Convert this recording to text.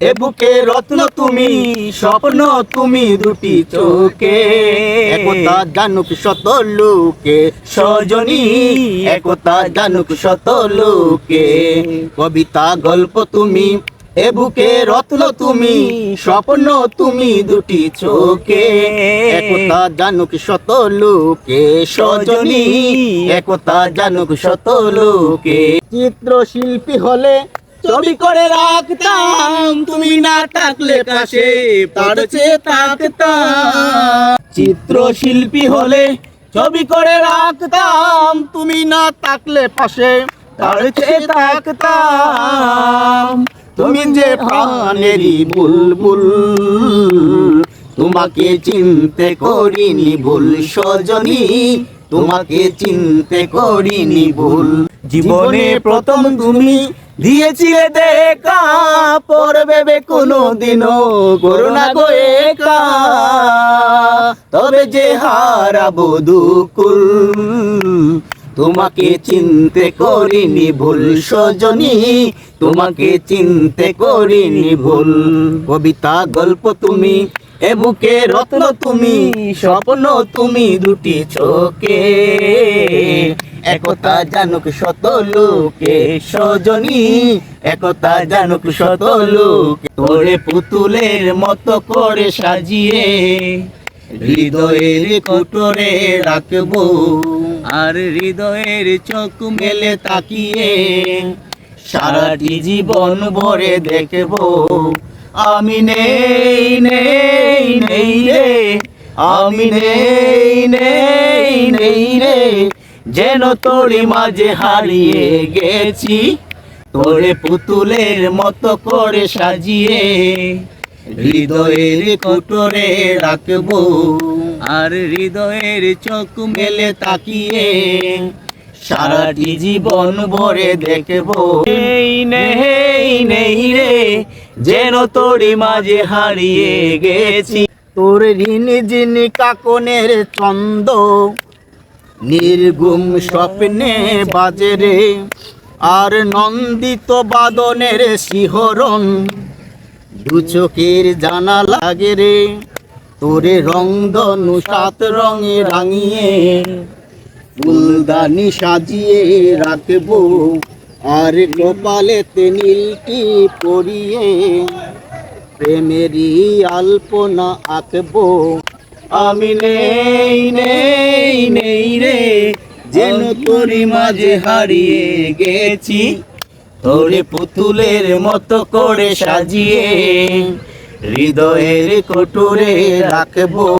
এ বুকে রত্ন তুমি, স্বপ্ন তুমি দুটি চোখে। একতা জানুক শত লোকে, সজনী, একতা জানুক শত লোকে। কবিতা, গল্প তুমি, এ বুকে রত্ন তুমি, স্বপ্ন তুমি দুটি চোখে। একতা জানুক শত লোকে, সজনী, একতা জানুক শত লোকে। চিত্রশিল্পী হলে ছবি করে রাখতাম, তুমি না থাকলে কাছে পারছে থাকতাম। চিত্রশিল্পী হলে ছবি করে রাখতাম, তুমি না থাকলে পাশে পারছে থাকতাম। তুমি যে প্রাণেরই বুলবুল, তোমাকে চিনতে করিনি ভুল, সজনী, তোমাকে চিনতে করিনি ভুল। জীবনে প্রথম তুমি দিয়েছিলে দেখা, পড়বে কোনো দিনও করোনা গো একা। তবে যে হারাবো দুকুল, তোমাকে চিনতে করিনি ভুল সজনী, তোমাকে চিনতে করিনি ভুল কবিতা গল্প তুমি, এ বুকে রত্ন তুমি, স্বপ্ন তুমি দুটি চোখে। একতা জানুক শত লোকে সজনী, একতা জানুক শত লোকে তোরে পুতুলের মতো করে সাজিয়ে হৃদয়ের কোটরে রাখব। আর হৃদয়ের চোখ মেলে তাকিয়ে সারাটি জীবন ভরে দেখব। আমি নেই নেই নেই রে, আমি নেই নেই নেই রে যেন তোরি মাঝে হারিয়ে গেছি, তোরে পুতুলের মতো করে সাজিয়ে হৃদয়ের কোটরে রাখব, আর হৃদয়ের চোখ মেলে তাকিয়ে সারাটি জীবন ভরে দেখব। নেই রে, যেন তোরি মাঝে হারিয়ে গেছি। তোর ঋণ যিনি কাকনের চন্দ নির্গুম স্বপ্নে বাজে রে। আর নন্দিত বাদনের শিহরণ দু চোখের জানা লাগে রে। তোরে রং ধনু সাত রঙে রাঙিয়ে ফুলদানি সাজিয়ে রাখব। আর কপালেতে নীলটি পরিয়ে প্রেমেরই আলপনা আঁকবো। আমি নেই নেই নেই রে। যেন তোরি মাঝে হারিয়ে গেছি, তোরে পুতুলের মতো করে সাজিয়ে। হৃদয়ের কটুরে রাখব।